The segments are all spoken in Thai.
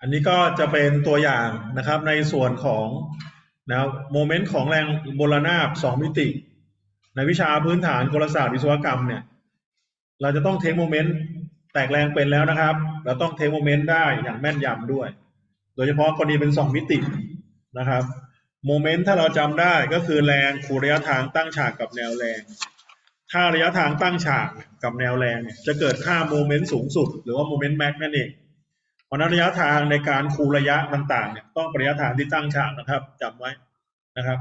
อันนี้ก็จะเป็นตัวอย่างนะครับในส่วนของนะครับโมเมนต์ของแรงบลนาบสองมิติ ในวิชาพื้นฐานกลศาสตร์วิศวกรรมเนี่ยเราจะต้องเทคโมเมนต์แตกแรงเป็นแล้วนะครับ เราต้องเทคโมเมนต์ได้อย่างแม่นยำด้วย โดยเฉพาะกรณีเป็นสองมิตินะครับโมเมนต์ถ้าเราจำได้ก็คือแรงคูระยะทางตั้งฉากกับแนวแรง ถ้าระยะทางตั้งฉากกับแนวแรงเนี่ยจะเกิดค่าโมเมนต์สูงสุด หรือว่าโมเมนต์แม็กนั่นเอง เพราะนั้นระยะทางในการคูระยะต่างๆเนี่ยต้องระยะทางที่ตั้งฉากนะครับจำไว้นะครับ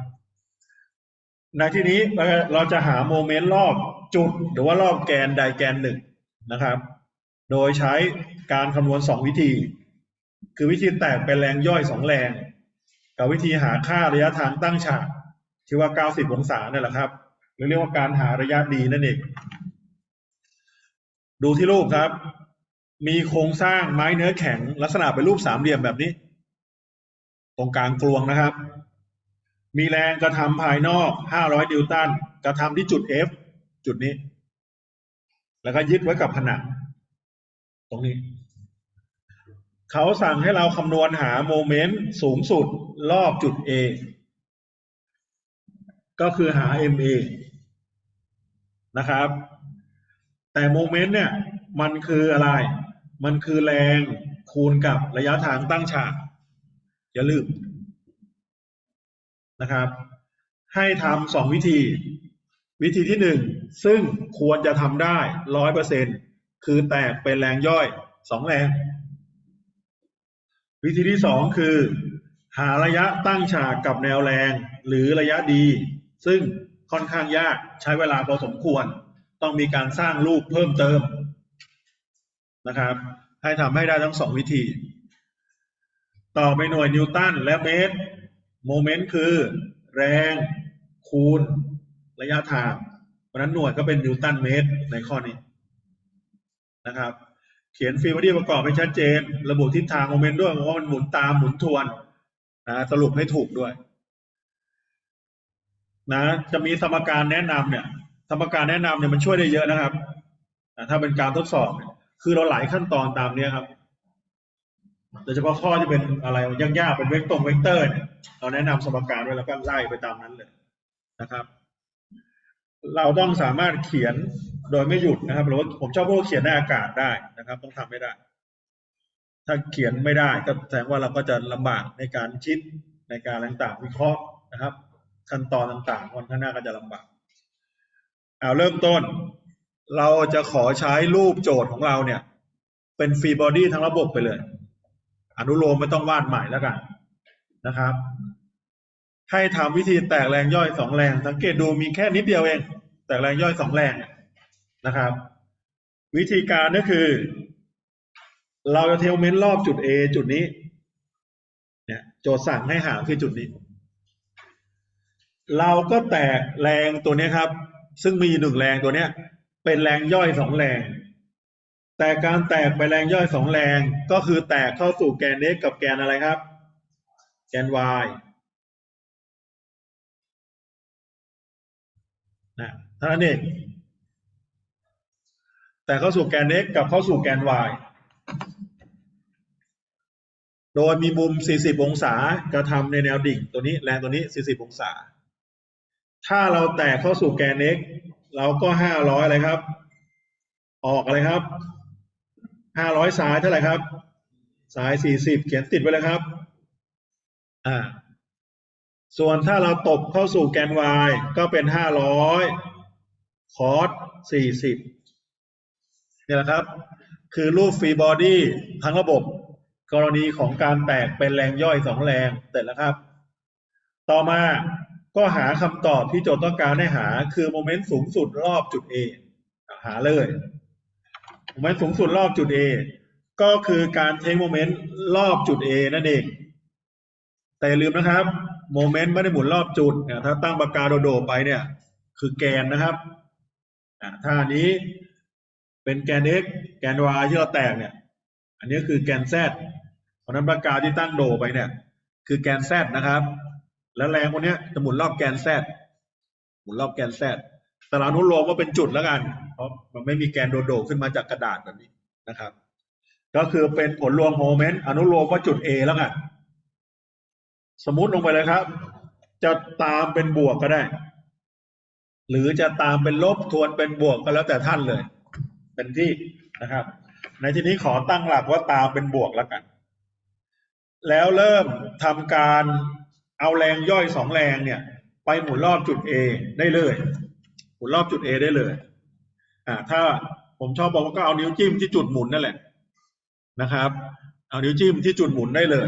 ในที่นี้เราจะหาโมเมนต์รอบจุดหรือว่ารอบแกนใดแกนหนึ่งนะครับ โดยใช้การคำนวณสองวิธี คือวิธีแตกเป็นแรงย่อยสองแรง กับวิธีหาค่าระยะทางตั้งฉากที่ว่า 90 องศาเนี่ยแหละครับหรือเรียกว่าการหาระยะดีนั่นเอง ดูที่รูปครับ มีโครงสร้างไม้เนื้อแข็ง ลักษณะเป็นรูปสามเหลี่ยมแบบนี้ ตรงกลางกลวงนะครับ มีแรงกระทำภายนอก 500 นิวตัน กระทำที่จุด F จุดนี้ แล้วก็ยึดไว้กับผนัง ตรงนี้ เขาสั่งให้เราคำนวณหาโมเมนต์สูงสุดรอบจุด A ก็คือหา MA นะครับ แต่โมเมนต์เนี่ย มันคืออะไร มันคือแรงคูณกับระยะทางตั้งฉาก อย่าลืมนะครับ ให้ทำสองวิธี วิธีที่หนึ่งซึ่งควรจะทำได้ร้อยเปอร์เซ็นคือแตกเป็นแรงย่อยสองแรง วิธีที่สองคือ หาระยะตั้งฉากกับแนวแรง หรือระยะดี ซึ่งค่อนข้างยากใช้เวลาพอสมควร ต้องมีการสร้างรูปเพิ่มเติม นะครับ ให้ทำให้ได้ทั้งสองวิธี ต่อไปหน่วยนิวตันและเมตรโมเมนต์คือแรงคูณระยะทาง เพราะนั้นหน่วยก็เป็นนิวตันเมตรในข้อนี้นะครับ เขียนฟรีบอดี้ประกอบให้ชัดเจน ระบุทิศทางโมเมนต์ด้วยว่ามันหมุนตามหมุนทวนนะสรุปให้ถูกด้วยนะจะมีสมการแนะนำเนี่ย สมการแนะนำเนี่ยมันช่วยได้เยอะนะครับถ้าเป็นการทดสอบเนี่ย คือเราหลายขั้นตอนตามเนี้ยครับโดยเฉพาะข้อที่เป็นอะไรยากๆเป็นเวกตรงเวกเตอร์เนี่ยเราแนะนำสมการไว้แล้วก็ไล่ไปตามนั้นเลยนะครับ เราต้องสามารถเขียนโดยไม่หยุดนะครับหรือว่าผมชอบพวกเขียนในอากาศได้นะครับ ต้องทำไม่ได้ ถ้าเขียนไม่ได้ก็แสดงว่าเราก็จะลำบากในการคิดในการต่างๆวิเคราะห์นะครับ ขั้นตอนต่างๆวันข้างหน้าก็จะลำบากเอาเริ่มต้น เราจะขอใช้รูปโจทย์ของเราเนี่ย เป็นฟรีบอดี้ทั้งระบบไปเลย อนุโลมไม่ต้องวาดใหม่แล้วกันนะครับ ให้ทำวิธีแตกแรงย่อยสองแรง สังเกตดูมีแค่นิดเดียวเอง แตกแรงย่อยสองแรงนะครับ วิธีการก็คือ เราจะเทลเมนต์รอบจุด A จุดนี้ เนี่ย โจทย์สั่งให้หาคือจุดนี้ เราก็แตกแรงตัวนี้ครับ ซึ่งมีหนึ่งแรงตัวเนี้ย เป็นแรงย่อยสองแรง แต่การแตกไปแรงย่อยสองแรงก็คือแตกเข้าสู่แกน x กับแกนอะไรครับ แกน y นะท่านั้นเองแต่เข้าสู่แกน x กับเข้าสู่แกน y โดยมีมุม 40 องศากระทำในแนวดิ่งตัวนี้แรงตัวนี้ 40 องศา ถ้าเราแตกเข้าสู่แกน x เราก็500อะไรครับ ออกอะไรครับ500สายเท่าไหร่ครับ สาย40เขียนติดไว้เลยครับ อ่า ส่วนถ้าเราตบเข้าสู่แกน y ก็เป็น500คอส40นี่แหละครับ คือรูปฟรีบอดี้ทั้งระบบ กรณีของการแตกเป็นแรงย่อยสองแรงเสร็จแล้วครับ ต่อมา ก็หาคำตอบที่โจทย์ต้องการให้หา คือโมเมนต์สูงสุดรอบจุด A หาเลยโมเมนต์สูงสุดรอบจุด A ก็คือการเทคโมเมนต์รอบจุด A นั่นเอง แต่ลืมนะครับโมเมนต์ไม่ได้หมุนรอบจุดเนี่ยถ้าตั้งปากกาโดดๆไปเนี่ย คือแกนนะครับถ้าอันนี้เป็นแกน x แกน y ที่เราแตกเนี่ย อันนี้คือแกน z เพราะนั้นปากกาที่ตั้งโดไปเนี่ย คือแกน z นะครับ แล้วแรงพวกนี้จะหมุนรอบแกน z หมุนรอบแกน z แต่เราอนุโลมว่าเป็นจุดแล้วกัน เพราะมันไม่มีแกนโดดๆขึ้นมาจากกระดาษแบบนี้นะครับ ก็คือเป็นผลรวมโมเมนต์อนุโลมว่าจุด A แล้วกัน สมมุติลงไปเลยครับ จะตามเป็นบวกก็ได้ หรือจะตามเป็นลบทวนเป็นบวกก็แล้วแต่ท่านเลย เป็นที่นะครับ ในที่นี้ขอตั้งหลักว่าตามเป็นบวกแล้วกัน แล้วเริ่มทำการ เอาแรงย่อยสองแรงเนี่ย ไปหมุนรอบจุด A ได้เลย หมุนรอบจุด A ได้เลยอ่าถ้าผมชอบบอกว่าก็เอานิ้วจิ้มที่จุดหมุนนั่นแหละนะครับ เอานิ้วจิ้มที่จุดหมุนได้เลย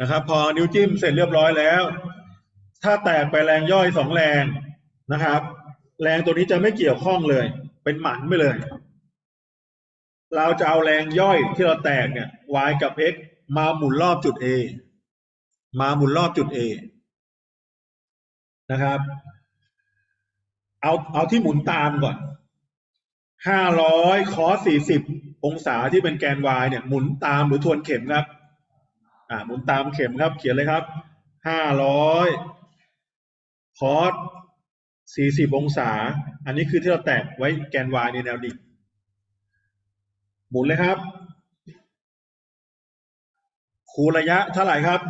นะครับ พอนิ้วจิ้มเสร็จเรียบร้อยแล้ว ถ้าแตกไปแรงย่อยสองแรงนะครับ แรงตัวนี้จะไม่เกี่ยวข้องเลย เป็นหมันไปเลย เราจะเอาแรงย่อยที่เราแตกเนี่ย y กับ x มาหมุนรอบจุด A มาหมุนรอบจุด A นะครับ เอาเอาที่หมุนตามก่อน ห้าร้อยคอสี่สิบองศาที่เป็นแกน y เนี่ย หมุนตามหรือทวนเข็มครับ อ่า หมุนตามเข็มครับ เขียนเลยครับ ห้าร้อยคอสสี่สิบองศา อันนี้คือที่เราแตกไว้แกน y ในแนวดิ่ง หมุนเลยครับ คูณระยะเท่าไหร่ครับ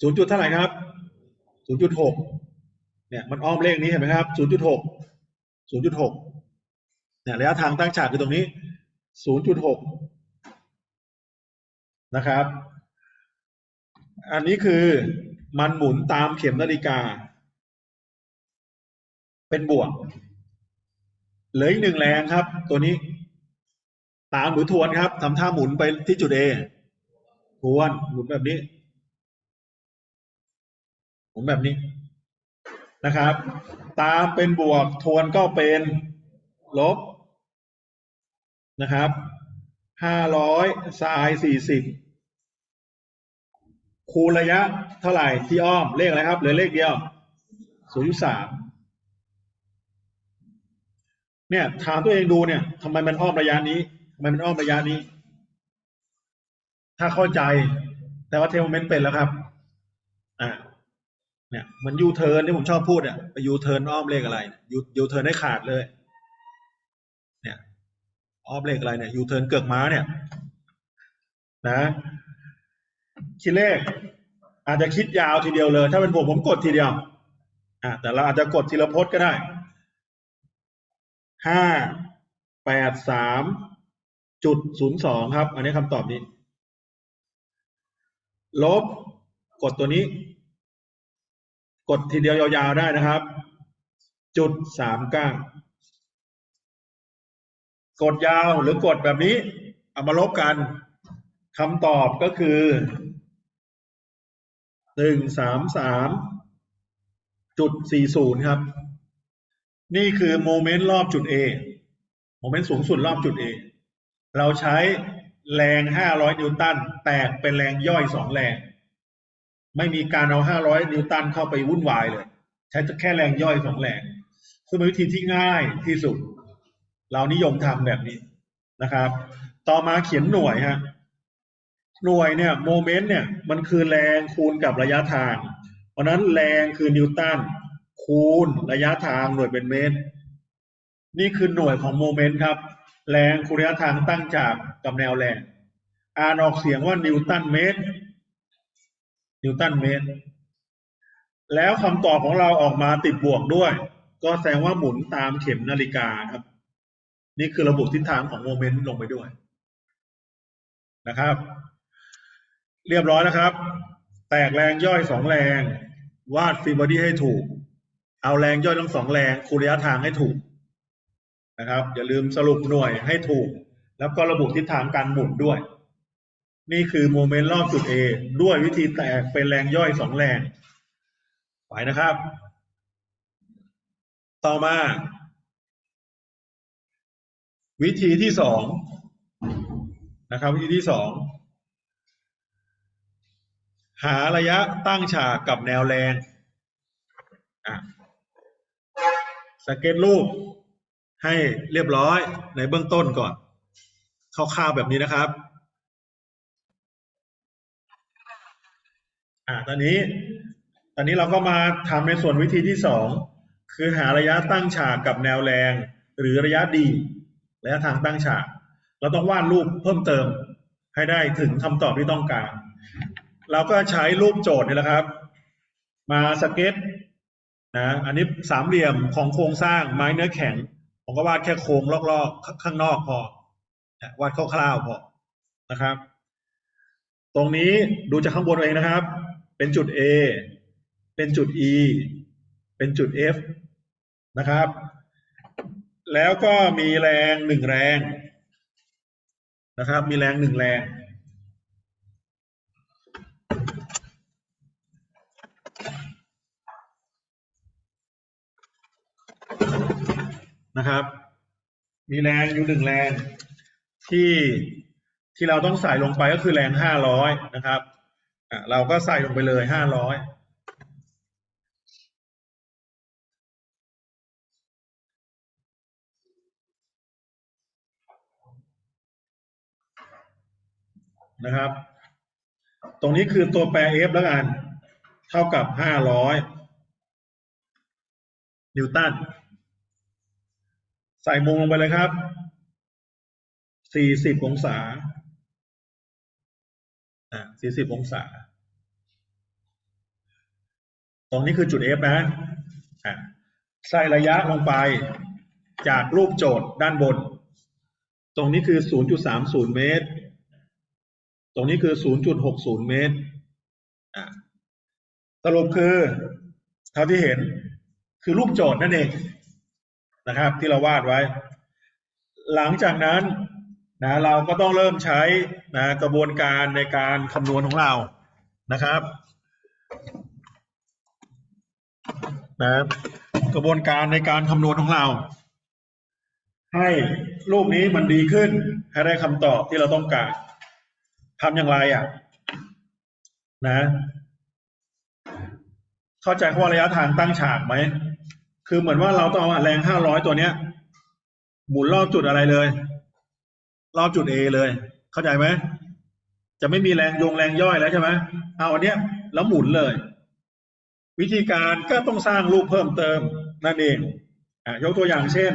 ศูนย์จุดเท่าไหร่ครับศูนย์จุดหกเนี่ยมันอ้อมเลขนี้เห็นไหมครับศูนย์จุดหกศูนย์จุดหกเนี่ยระยะทางตั้งฉากคือตรงนี้ศูนย์จุดหกนะครับ อันนี้คือมันหมุนตามเข็มนาฬิกา เป็นบวก เหลืออีกหนึ่งแรงครับ ตัวนี้ ตามหรือทวนครับทำท่าหมุนไปที่จุด A ทวนหมุนแบบนี้ หมุนแบบนี้นะครับ ตามเป็นบวกทวนก็เป็นลบนะครับห้าร้อยไซน์สี่สิบคูณระยะเท่าไหร่ที่อ้อมเลขอะไรครับเหลือเลขเดียวศูนย์สามเนี่ยถามตัวเองดูเนี่ยทำไมมันอ้อมระยะนี้ทำไมมันอ้อมระยะนี้ ถ้าเข้าใจแต่ว่าเทลเมนต์เป็นแล้วครับ อ่า เนี่ยมันยูเทิร์นที่ผมชอบพูดเนี่ยไปยูเทิร์นอ้อมเลขอะไรยูยูเทิร์นให้ขาดเลย เนี่ยอ้อมเลขอะไรเนี่ยยูเทิร์นเกือกม้าเนี่ย นะคิดเลข อาจจะคิดยาวทีเดียวเลย ถ้าเป็นผมผมกดทีเดียว อ่าแต่เราอาจจะกดทีละพจน์ก็ได้ห้าแปดสามจุดศูนย์สองครับ อันนี้คำตอบนี้ ลบกดตัวนี้ กดทีเดียวยาวๆได้นะครับ จุดสามเก้ากดยาวหรือกดแบบนี้เอามาลบกันคำตอบก็คือหนึ่งสามสามจุดสี่ศูนย์ครับ นี่คือโมเมนต์รอบจุด A โมเมนต์สูงสุดรอบจุด A เราใช้แรงห้าร้อยนิวตันแตกเป็นแรงย่อยสองแรง ไม่มีการเอาห้าร้อยนิวตันเข้าไปวุ่นวายเลย ใช้แค่แรงย่อยสองแรง ซึ่งเป็นวิธีที่ง่ายที่สุด เรานิยมทำแบบนี้นะครับ ต่อมาเขียนหน่วยฮะหน่วยเนี่ยโมเมนต์เนี่ยมันคือแรงคูณกับระยะทาง เพราะนั้นแรงคือนิวตันคูณระยะทางหน่วยเป็นเมตร นี่คือหน่วยของโมเมนต์ครับ แรงคูณระยะทางตั้งจากกับแนวแรง อ่านออกเสียงว่านิวตันเมตร นิวตันเมตร แล้วคำตอบของเราออกมาติดบวกด้วย ก็แสดงว่าหมุนตามเข็มนาฬิกาครับ นี่คือระบุทิศทางของโมเมนต์ลงไปด้วยนะครับ เรียบร้อยนะครับ แตกแรงย่อยสองแรง วาดฟีบอดี้ให้ถูก เอาแรงย่อยทั้งสองแรงคูณระยะทางให้ถูกนะครับ อย่าลืมสรุปหน่วยให้ถูก แล้วก็ระบุทิศทางการหมุนด้วย นี่คือโมเมนต์รอบจุด A ด้วยวิธีแตกเป็นแรงย่อยสองแรง ไปนะครับ ต่อมา วิธีที่สองนะครับ วิธีที่สองหาระยะตั้งฉากกับแนวแรงสเก็ตรูปให้เรียบร้อยในเบื้องต้นก่อนคร่าวๆแบบนี้นะครับ อ่าตอนนี้ ตอนนี้เราก็มาทำในส่วนวิธีที่สองคือหาระยะตั้งฉากกับแนวแรง หรือระยะดีระยะทางตั้งฉาก เราต้องวาดรูปเพิ่มเติมให้ได้ถึงคำตอบที่ต้องการ เราก็ใช้รูปโจทย์นี่แหละครับ มาสเก็ตนะอันนี้สามเหลี่ยมของโครงสร้างไม้เนื้อแข็ง ผมก็วาดแค่โครงลอกๆ ข้างนอกพอวาดคร่าวๆพอนะครับ ตรงนี้ดูจากข้างบนเองนะครับ เป็นจุด A เป็นจุด E เป็นจุด F นะครับ แล้วก็มีแรงหนึ่งแรงนะครับ มีแรงหนึ่งแรง นะครับ มีแรงอยู่หนึ่งแรงที่ที่เราต้องใส่ลงไปก็คือแรงห้าร้อยนะครับ อะเราก็ใส่ลงไปเลยห้าร้อยนะครับ ตรงนี้คือตัวแปร F แล้วกัน เท่ากับห้าร้อยนิวตัน ใส่มุมลงไปเลยครับสี่สิบองศา สี่สิบองศา ตรงนี้คือจุด F นะอะใส่ระยะลงไปจากรูปโจทย์ด้านบน ตรงนี้คือ 0.30 เมตร ตรงนี้คือ 0.60 เมตร สรุปคือ เท่าที่เห็นคือรูปโจทย์นั่นเองนะครับ ที่เราวาดไว้ หลังจากนั้น นะเราก็ต้องเริ่มใช้นะกระบวนการในการคำนวณของเรานะครับนะกระบวนการในการคำนวณของเรา ให้รูปนี้มันดีขึ้นให้ได้คำตอบที่เราต้องการทำอย่างไรอะนะ เข้าใจว่าระยะทางตั้งฉากไหม คือเหมือนว่าเราต้องเอาแรงห้าร้อยตัวเนี้ย หมุนรอบจุดอะไรเลย รอบจุด A เลย เข้าใจไหมจะไม่มีแรงโยงแรงย่อยแล้วใช่ไหมเอาอันเนี้ยแล้วหมุนเลย วิธีการก็ต้องสร้างรูปเพิ่มเติมนั่นเองอะยกตัวอย่างเช่น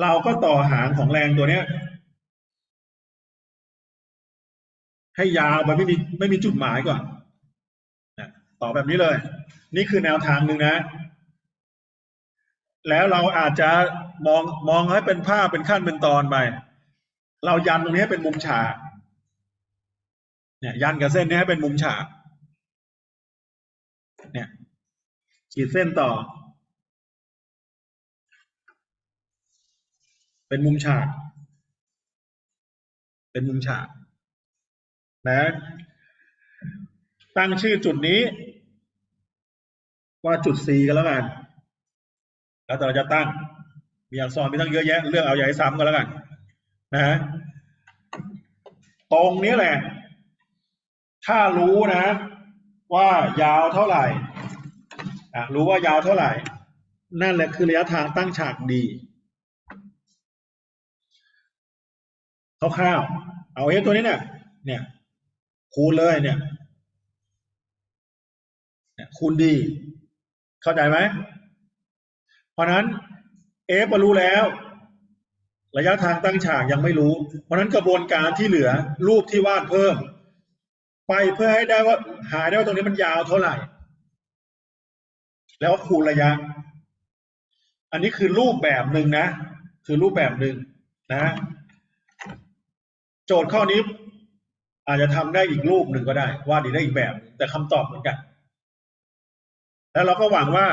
เราก็ต่อหางของแรงตัวเนี้ย ให้ยาวไปไม่มีไม่มีจุดหมายก่อนต่อแบบนี้เลย นี่คือแนวทางหนึ่งนะ แล้วเราอาจจะมองมองให้เป็นภาพเป็นขั้นเป็นตอนไป เรายันตรงนี้ให้เป็นมุมฉากเนี่ยยันกับเส้นนี้ให้เป็นมุมฉากเนี่ยขีดเส้นต่อ เป็นมุมฉาก เป็นมุมฉากนะตั้งชื่อจุดนี้ ว่าจุด C กันแล้วกัน แล้วแต่เราจะตั้ง มีอักษรมีตั้งเยอะแยะ เลือกเอาให้ซ้ำกันแล้วกัน นะ ตรงนี้แหละ ถ้ารู้นะ ว่ายาวเท่าไหร่อะรู้ว่ายาวเท่าไหร่ นั่นแหละคือระยะทางตั้งฉากดีคร่าวๆเอาเอตัวนี้เนี่ยเนี่ยคูณเลยเนี่ยคูณดี เข้าใจไหม เพราะนั้นเอฟมารู้แล้ว ระยะทางตั้งฉากยังไม่รู้ เพราะนั้นกระบวนการที่เหลือรูปที่วาดเพิ่ม ไปเพื่อให้ได้ว่าหาได้ว่าตรงนี้มันยาวเท่าไหร่ แล้วคูณระยะ อันนี้คือรูปแบบหนึ่งนะ คือรูปแบบหนึ่งนะ โจทย์ข้อนี้อาจจะทำได้อีกรูปหนึ่งก็ได้วาดได้อีกแบบ แต่คำตอบเหมือนกัน แล้วเราก็หวังว่า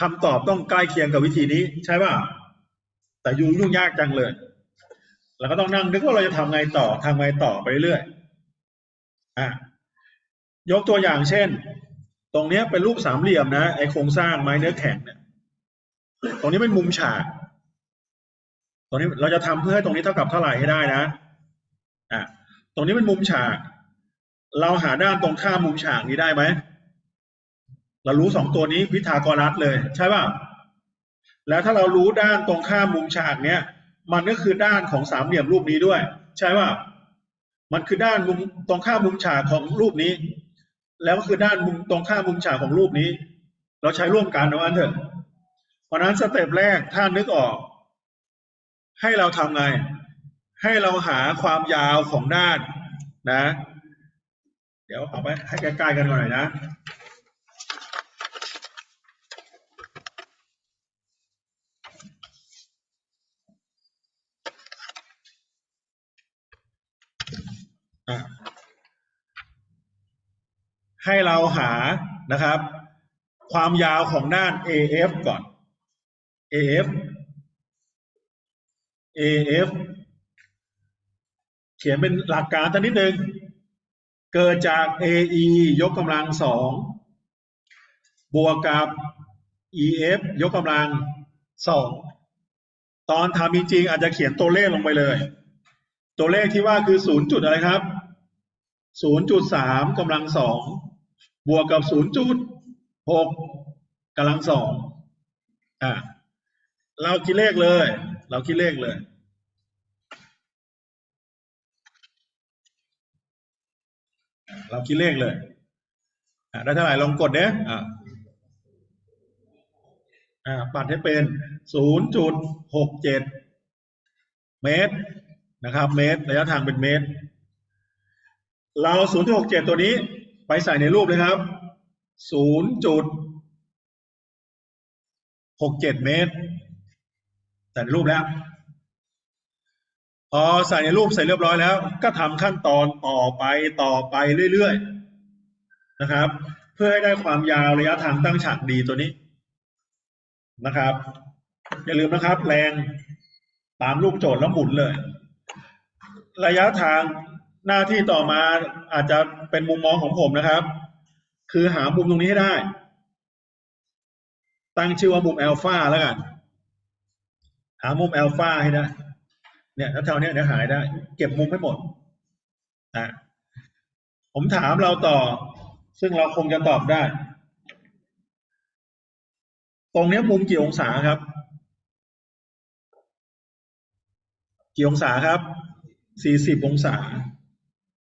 คำตอบต้องใกล้เคียงกับวิธีนี้ใช่ป่ะ แต่ยุ่งยุ่งยากจังเลยเราก็ต้องนั่งนึกว่าเราจะทำไงต่อทำไงต่อไปเรื่อยอะยกตัวอย่างเช่น ตรงเนี้ยเป็นรูปสามเหลี่ยมนะไอโครงสร้างไม้เนื้อแข็งเนี่ยตรงนี้เป็นมุมฉากตรงนี้เราจะทำเพื่อให้ตรงนี้เท่ากับเท่าไหร่ให้ได้นะอะตรงนี้เป็นมุมฉาก เราหาด้านตรงข้ามมุมฉากนี้ได้ไหมเรารู้สองตัวนี้พิธากรัสเลย ใช่ป่ะ แล้วถ้าเรารู้ด้านตรงข้ามมุมฉากเนี้ยมันก็คือด้านของสามเหลี่ยมรูปนี้ด้วย ใช่ป่ะมันคือด้านมุมตรงข้ามมุมฉากของรูปนี้ แล้วก็คือด้านมุมตรงข้ามมุมฉากของรูปนี้ เราใช้ร่วมกันนะอันเถอะเพราะนั้นสเต็ปแรกถ้านึกออก ให้เราทำไง ให้เราหาความยาวของด้านนะ เดี๋ยวเอาไปให้ใกล้ๆกันหน่อยนะ ให้เราหานะครับ ความยาวของด้าน AF ก่อน AF AF เขียนเป็นหลักการสักนิดหนึ่งเกิดจาก AE ยกกำลังสองบวกกับ EF ยกกำลังสองตอนทำจริงๆอาจจะเขียนตัวเลขลงไปเลย ตัวเลขที่ว่าคือศูนย์จุดอะไรครับศูนย์จุดสามกำลังสองบวกกับศูนย์จุดหกกำลังสองอ่าเราคิดเลขเลย เราคิดเลขเลยเราคิดเลขเลยได้เท่าไหร่ลองกดเนี้อ่าอ่าปัดให้เป็นศูนย์จุดหกเจ็ดเมตร นะครับ เมตร ระยะทางเป็นเมตร เราศูนย์จุดหกเจ็ดตัวนี้ไปใส่ในรูปเลยครับศูนย์จุดหกเจ็ดเมตร ใส่ในรูปแล้ว พอใส่ในรูปเสร็จเรียบร้อยแล้ว ก็ทำขั้นตอนต่อไปต่อไปเรื่อยๆนะครับ เพื่อให้ได้ความยาวระยะทางตั้งฉากดีตัวนี้นะครับ อย่าลืมนะครับ แรงตามรูปโจทย์แล้วหมุนเลย ระยะทางหน้าที่ต่อมาอาจจะเป็นมุมมองของผมนะครับ คือหามุมตรงนี้ให้ได้ ตั้งชื่อว่ามุมแอลฟาแล้วกัน หามุมแอลฟาให้ได้ เนี่ยถ้าเท่านี้เดี๋ยวหายได้ เก็บมุมให้หมดอะผมถามเราต่อ ซึ่งเราคงจะตอบได้ ตรงนี้มุมกี่องศาครับ กี่องศาครับ สี่สิบองศา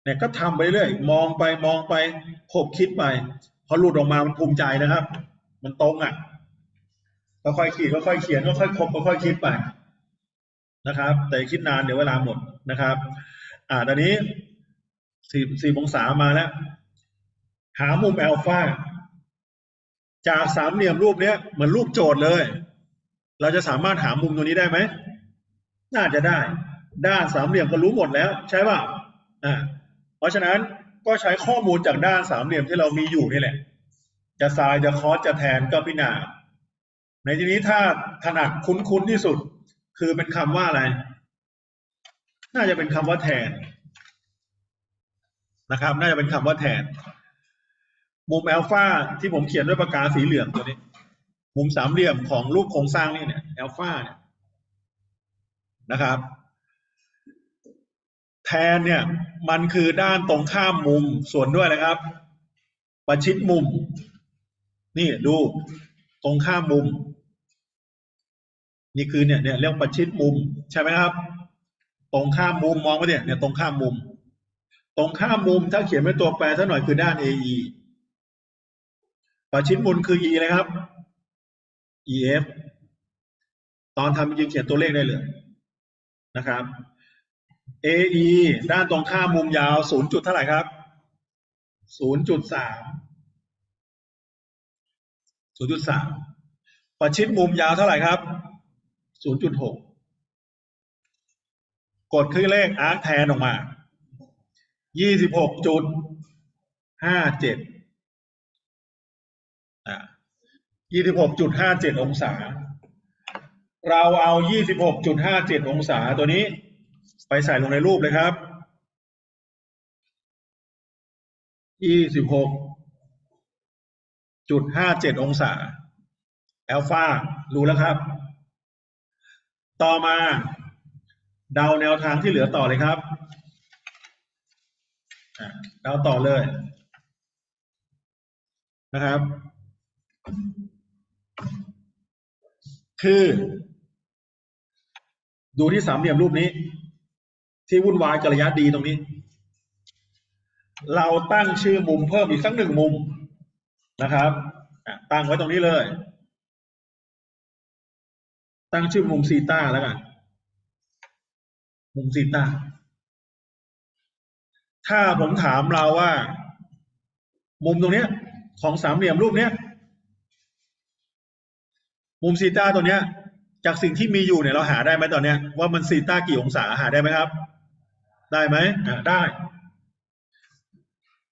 เนี่ยก็ทำไปเรื่อยมองไปมองไปคบคิดไปพอหลุดออกมามันภูมิใจนะครับ มันตรงอะก็ค่อยขีดก็ค่อยเขียนก็ค่อยคบก็ค่อยคิดไปนะครับ แต่คิดนานเดี๋ยวเวลาหมดนะครับ อ่าตอนนี้สี่สี่องศามาแล้ว หามุมแอลฟาจากสามเหลี่ยมรูปเนี้ยเหมือนรูปโจทย์เลย เราจะสามารถหามุมตัวนี้ได้ไหม น่าจะได้ ด้านสามเหลี่ยมก็รู้หมดแล้ว ใช่ป่ะอ่าเพราะฉะนั้นก็ใช้ข้อมูลจากด้านสามเหลี่ยมที่เรามีอยู่นี่แหละ จะซายจะคอสจะแทนก็พิจารณาในที่นี้ถ้าถนัดคุ้นๆที่สุด คือเป็นคำว่าอะไร น่าจะเป็นคำว่าแทนนะครับ น่าจะเป็นคำว่าแทน มุมแอลฟาที่ผมเขียนด้วยปากกาสีเหลืองตัวนี้ มุมสามเหลี่ยมของรูปโครงสร้างนี่เนี่ยแอลฟาเนี่ยนะครับ แทนเนี่ยมันคือด้านตรงข้ามมุมส่วนด้วยนะครับ ประชิดมุม นี่ดูตรงข้ามมุม นี่คือเนี่ยเนี่ยเรียกประชิดมุมใช่ไหมครับ ตรงข้ามมุมมองไปเนี่ยเนี่ยตรงข้ามมุม ตรงข้ามมุมถ้าเขียนเป็นตัวแปรซะหน่อยคือด้าน AE ประชิดมุมคือ E นะครับ EF ตอนทำจริงเขียนตัวเลขได้เลยนะครับ AE ด้านตรงข้ามมุมยาว0จุดเท่าไหร่ครับ0.3 0.3ประชิดมุมยาวเท่าไหร่ครับ0.6กดคลื่นเลขอาร์คแทนออกมา26.57อ่า26.57องศา เราเอา26.57องศาตัวนี้ ใส่ลงในรูปเลยครับ26.57องศาแอลฟารู้แล้วครับ ต่อมาเดาแนวทางที่เหลือต่อเลยครับเดาต่อเลยนะครับ คือ ดูที่สามเหลี่ยมรูปนี้ ที่วุ่นวายกับระยะดีตรงนี้ เราตั้งชื่อมุมเพิ่มอีกสักหนึ่งมุมนะครับตั้งไว้ตรงนี้เลย ตั้งชื่อมุมซีต้าแล้วกันมุมซีตาถ้าผมถามเราว่า มุมตรงเนี้ย ของสามเหลี่ยมรูปเนี้ย มุมซีตาตัวเนี้ย จากสิ่งที่มีอยู่เนี่ยเราหาได้ไหมตอนเนี้ยว่ามันซีตากี่องศาหาได้ไหมครับ ได้ไหมอ่าได้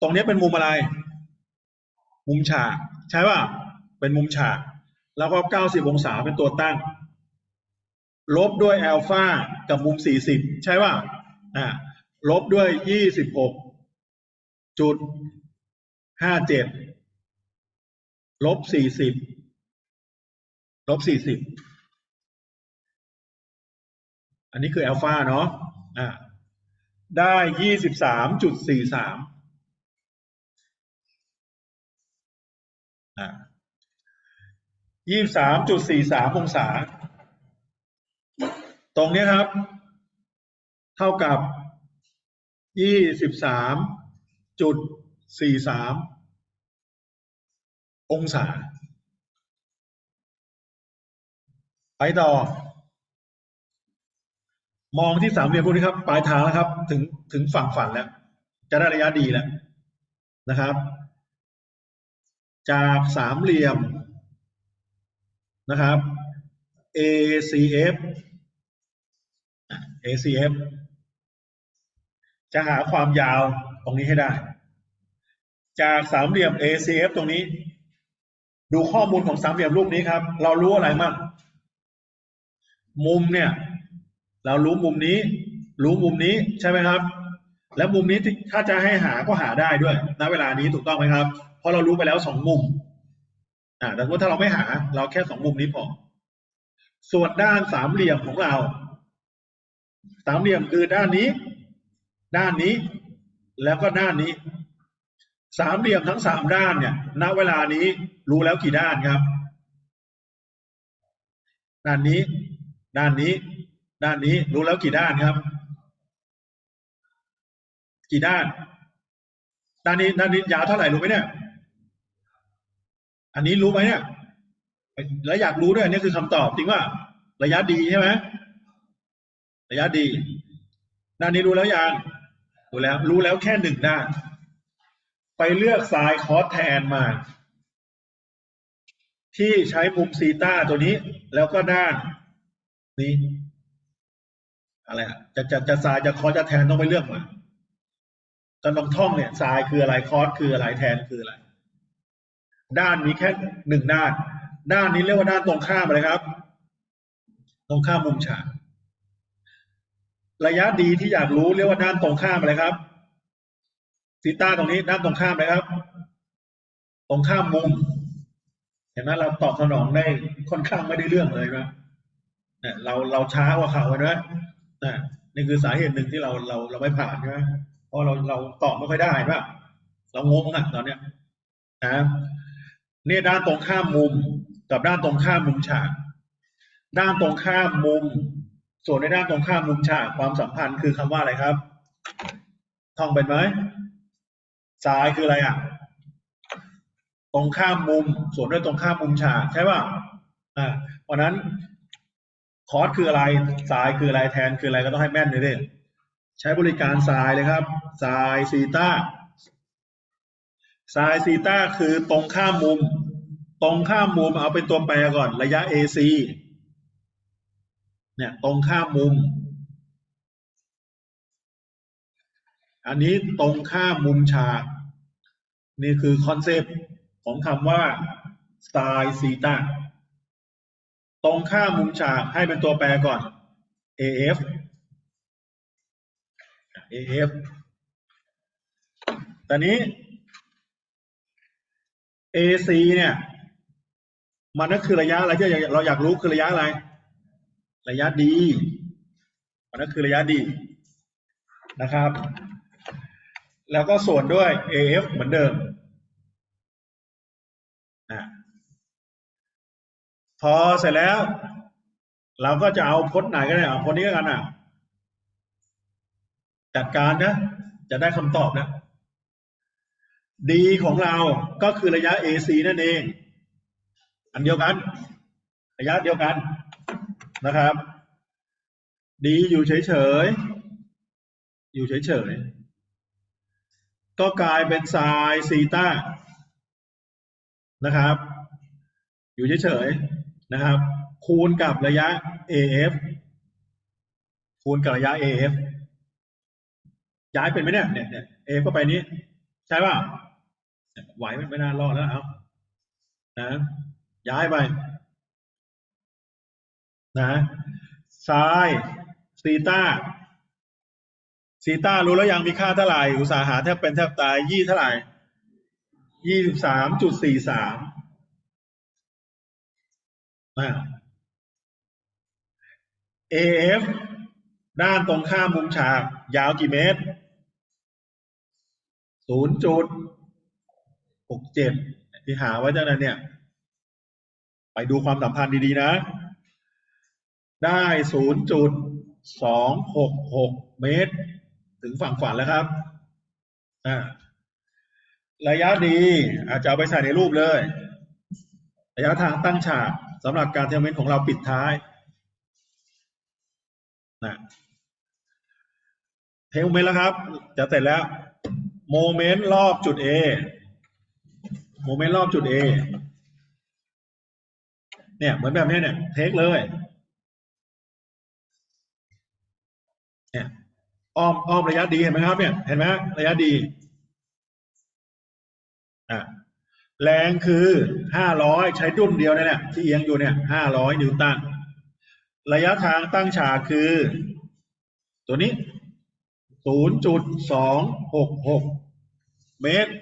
ตรงนี้เป็นมุมอะไร มุมฉาก ใช่ป่ะ เป็นมุมฉาก แล้วก็เก้าสิบองศาเป็นตัวตั้ง ลบด้วยอัลฟากับมุมสี่สิบใช่ป่ะอ่าลบด้วยยี่สิบหกจุดห้าเจ็ดลบสี่สิบลบสี่สิบอันนี้คืออัลฟาเนาะอ่า ได้ยี่สิบสามจุดสี่สามยี่สามจุดสี่สามองศา ตรงนี้ครับ เท่ากับยี่สิบสามจุดสี่สามองศา ไปต่อ มองที่สามเหลี่ยมพวกนี้ครับ ปลายทางแล้วครับ ถึงถึงฝั่งฝันแล้ว จะได้ระยะดีแล้วนะครับ จากสามเหลี่ยมนะครับ ACF ACF จะหาความยาวตรงนี้ให้ได้ จากสามเหลี่ยม ACF ตรงนี้ ดูข้อมูลของสามเหลี่ยมรูปนี้ครับ เรารู้อะไรมั่งมุมเนี่ย เรารู้มุมนี้ รู้มุมนี้ใช่ไหมครับ แล้วมุมนี้ถ้าจะให้หาก็หาได้ด้วยณเวลานี้ถูกต้องไหมครับ เพราะเรารู้ไปแล้วสองมุมอ่าแต่ว่าถ้าเราไม่หา เราแค่สองมุมนี้พอ ส่วนด้านสามเหลี่ยมของเรา สามเหลี่ยมคือด้านนี้ ด้านนี้ แล้วก็ด้านนี้ สามเหลี่ยมทั้งสามด้านเนี่ย ณ เวลานี้รู้แล้วกี่ด้านครับ ด้านนี้ ด้านนี้ ด้านนี้รู้แล้วกี่ด้านครับ กี่ด้าน ด้านนี้ด้านนี้ยาวเท่าไหร่รู้ไหมเนี่ย อันนี้รู้ไหมเนี่ยแล้วอยากรู้ด้วยอันนี้คือคำตอบจริงว่า ระยะดีใช่ไหมระยะดี ด้านนี้รู้แล้วยังรู้แล้ว รู้แล้วแค่หนึ่งด้าน ไปเลือกไซน์คอสแทนมา ที่ใช้มุมซีต้าตัวนี้ แล้วก็ด้านนี้ อะไรจะจะจะไซน์จะคอสจะแทนต้องไปเลือกมาตอนลองท่องเนี่ยไซน์คืออะไรคอสคืออะไรแทนคืออะไร ด้านมีแค่หนึ่งด้าน ด้านนี้เรียกว่าด้านตรงข้ามอะไรครับ ตรงข้ามมุมฉากระยะดีที่อยากรู้เรียกว่าด้านตรงข้ามอะไรครับซีต้าตรงนี้ด้านตรงข้ามเลยครับ ตรงข้ามมุมเห็นไหมเราตอบสนองได้ค่อนข้างไม่ได้เรื่องเลยนะเนี่ยเราเราช้ากว่าเขาเลยนะ นะนี่คือสาเหตุหนึ่งที่เราเราเราไม่ผ่านใช่ไหมเพราะเราเราตอบไม่ค่อยได้ป่ะเรางงอะตอนเนี้ยนะเนี่ยด้านตรงข้ามมุมกับด้านตรงข้ามมุมฉาก ด้านตรงข้ามมุม ส่วนในด้านตรงข้ามมุมฉากความสัมพันธ์คือคำว่าอะไรครับ ท่องเป็นไหมซ้ายคืออะไรอะ ตรงข้ามมุม ส่วนด้วยตรงข้ามมุมฉากใช่ป่ะอ่าเพราะนั้น คอร์สคืออะไรซ้ายคืออะไรแทนคืออะไรก็ต้องให้แม่นเลยดิใช้บริการซ้ายเลยครับซ้ายซีต้าซ้ายซีต้าคือตรงข้ามมุม ตรงข้ามมุมเอาเป็นตัวแปรก่อนระยะ AC เนี่ยตรงข้ามมุม อันนี้ตรงข้ามมุมฉาก นี่คือคอนเซปต์ของคำว่า sin ซีตา ตรงข้ามมุมฉากให้เป็นตัวแปรก่อน AF AF ตอนนี้ AC เนี่ย มันก็คือระยะอะไรที่เราอยากรู้คือระยะอะไร ระยะดี มันก็คือระยะดีนะครับ แล้วก็ส่วนด้วย AF เหมือนเดิม พอเสร็จแล้ว เราก็จะเอาพจน์ไหนก็ได้เอาพจน์นี้กันอะ จัดการนะ จะได้คำตอบนะดีของเราก็คือระยะ AC นั่นเอง อันเดียวกัน ระยะเดียวกันนะครับ ดีอยู่เฉยๆ อยู่เฉยๆ ก็กลายเป็นไซน์ซีตานะครับ อยู่เฉยๆ นะครับ คูณกับระยะ AF คูณกับระยะ AF ย้ายเป็นไหมเนี่ยเนี่ยเนี่ย AF ก็ไปนี้ ใช่ป่ะไหวไหมไม่น่ารอดแล้วเอานะย้ายไปนะไซน์ซีตาซีตารู้แล้วยังมีค่าเท่าไหร่ อุตสาหาแทบเป็นแทบตายยี่เท่าไหร่ยี่สิบสามจุดสี่สาม อ่า AF ด้านตรงข้ามมุมฉาก ยาวกี่เมตร ศูนย์จุดหกเจ็ดที่หาไว้จากนั้นเนี่ย ไปดูความสัมพันธ์ดีๆนะ ได้ศูนย์จุดสองหกหกเมตร ถึงฝั่งฝันแล้วครับ อ่า ระยะดีอาจจะเอาไปใส่ในรูปเลย ระยะทางตั้งฉากสำหรับการเทมเมนต์ของเราปิดท้ายนะเทมเมนต์แล้วครับ จะเสร็จแล้วโมเมนต์รอบจุด A โมเมนต์รอบจุด A เนี่ยเหมือนแบบนี้เนี่ยเทคเลยเนี่ยอ้อมอ้อมระยะดีเห็นไหมครับเนี่ยเห็นไหมระยะดีอะ แรงคือห้าร้อยใช้ดุ้นเดียวเนี่ยที่เอียงอยู่เนี่ยห้าร้อยนิวตัน ระยะทางตั้งฉากคือ ตัวนี้ศูนย์จุดสองหกหกเมตร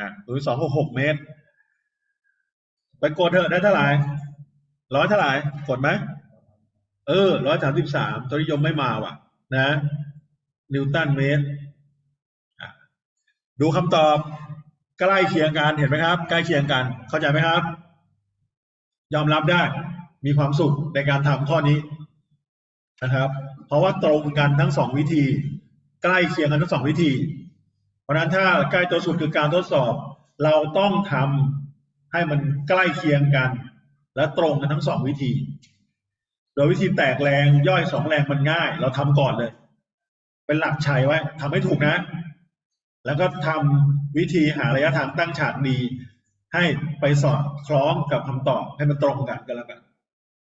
อะหรือสองหกหกเมตร ไปกดเถอะได้เท่าไหร่ร้อยเท่าไหร่กดไหมเออร้อยสามสิบสามตัวนิยมไม่มาว่ะ นะ นิวตันเมตรอะดูคำตอบ ใกล้เคียงกันเห็นไหมครับ ใกล้เคียงกัน เข้าใจไหมครับ ยอมรับได้มีความสุขในการทำข้อนี้นะครับ เพราะว่าตรงกันทั้งสองวิธี ใกล้เคียงกันทั้งสองวิธี เพราะฉะนั้นถ้าใกล้ตัวสุดคือการทดสอบ เราต้องทำให้มันใกล้เคียงกัน และตรงกันทั้งสองวิธี โดยวิธีแตกแรงย่อยสองแรงมันง่าย เราทำก่อนเลย เป็นหลักชัยไว้ทำให้ถูกนะ แล้วก็ทำ วิธีหาระยะทางตั้งฉากดี ให้ไปสอดคล้องกับคำตอบให้มันตรงกันกันแล้วกัน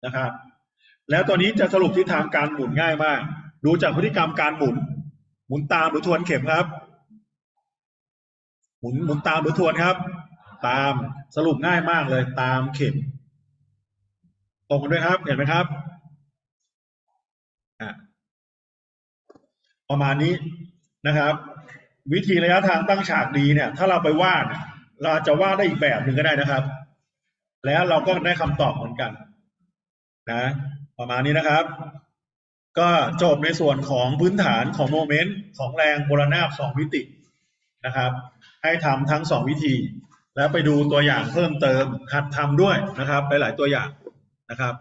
นะครับ แล้วตัวนี้จะสรุปทิศทางการหมุนง่ายมาก ดูจากพฤติกรรมการหมุน หมุนตามหรือทวนเข็มครับ หมุนหมุนตามหรือทวนครับ ตามสรุปง่ายมากเลยตามเข็ม ตรงกันด้วยครับเห็นไหมครับอะประมาณนี้นะครับ วิธีระยะทางตั้งฉากดีเนี่ย ถ้าเราไปวาดเราจะวาดได้อีกแบบหนึ่งก็ได้นะครับ แล้วเราก็ได้คำตอบเหมือนกันนะประมาณนี้นะครับ ก็จบในส่วนของพื้นฐานของโมเมนต์ของแรงโบรนาบสองมิตินะครับ ให้ทำทั้งสองวิธี แล้วไปดูตัวอย่างเพิ่มเติมหัดทำด้วยนะครับ หลาย ๆ ตัวอย่างนะครับ